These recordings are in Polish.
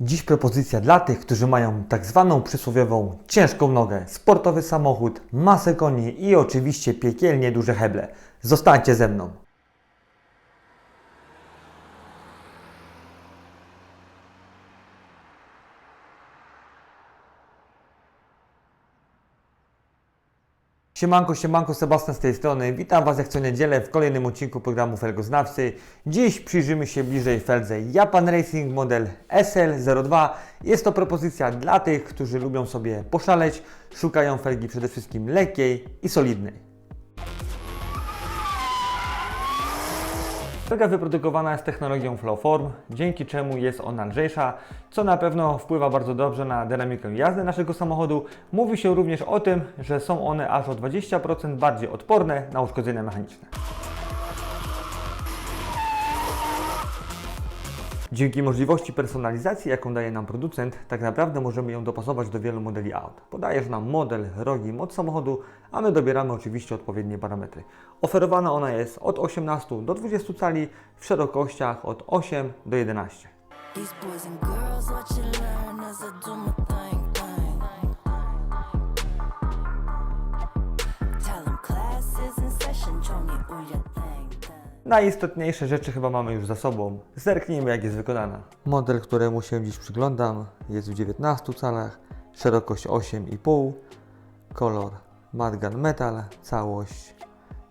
Dziś propozycja dla tych, którzy mają tak zwaną przysłowiową ciężką nogę, sportowy samochód, masę koni i oczywiście piekielnie duże heble. Zostańcie ze mną. Siemanko, siemanko, Sebastian z tej strony. Witam Was jak co niedzielę w kolejnym odcinku programu Felgoznawcy. Dziś przyjrzymy się bliżej Feldze Japan Racing model SL02. Jest to propozycja dla tych, którzy lubią sobie poszaleć, szukają felgi przede wszystkim lekkiej i solidnej. Felga wyprodukowana jest technologią Flowform, dzięki czemu jest ona lżejsza, co na pewno wpływa bardzo dobrze na dynamikę jazdy naszego samochodu. Mówi się również o tym, że są one aż o 20% bardziej odporne na uszkodzenia mechaniczne. Dzięki możliwości personalizacji, jaką daje nam producent, tak naprawdę możemy ją dopasować do wielu modeli aut. Podajesz nam model, rogi, moc samochodu, a my dobieramy oczywiście odpowiednie parametry. Oferowana ona jest od 18 do 20 cali w szerokościach od 8 do 11. Najistotniejsze rzeczy chyba mamy już za sobą. Zerknijmy jak jest wykonana. Model, któremu się dziś przyglądam jest w 19 calach, szerokość 8,5, kolor matte gun metal, całość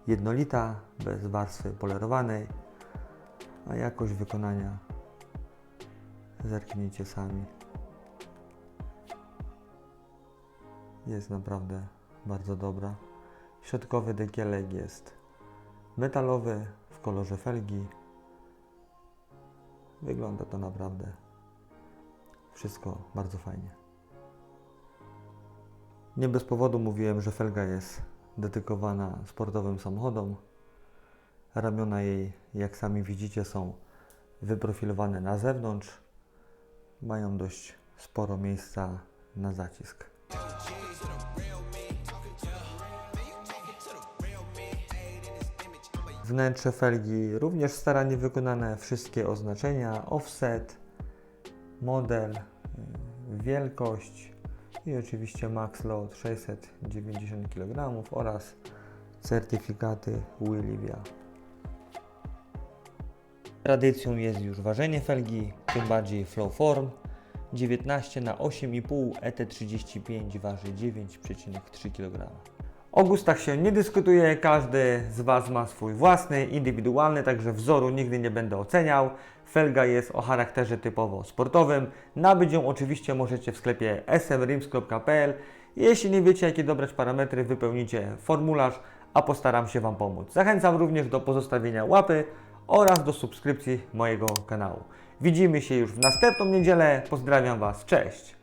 jednolita, bez warstwy polerowanej, a jakość wykonania zerknijcie sami. Jest naprawdę bardzo dobra. Środkowy dekielek jest metalowy kolorze felgi. Wygląda to naprawdę wszystko bardzo fajnie. Nie bez powodu mówiłem, że felga jest dedykowana sportowym samochodom. Ramiona jej, jak sami widzicie, są wyprofilowane na zewnątrz. Mają dość sporo miejsca na zacisk. Wnętrze felgi również starannie wykonane, wszystkie oznaczenia, offset, model, y, wielkość i oczywiście max load 690 kg oraz certyfikaty Willivia. Tradycją jest już ważenie felgi, tym bardziej flow form. 19 na 8,5 ET35 waży 9,3 kg. O gustach się nie dyskutuje, każdy z Was ma swój własny, indywidualny, także wzoru nigdy nie będę oceniał. Felga jest o charakterze typowo sportowym. Nabyć ją oczywiście możecie w sklepie smrims.pl. Jeśli nie wiecie, jakie dobrać parametry, wypełnicie formularz, a postaram się Wam pomóc. Zachęcam również do pozostawienia łapy oraz do subskrypcji mojego kanału. Widzimy się już w następną niedzielę. Pozdrawiam Was. Cześć!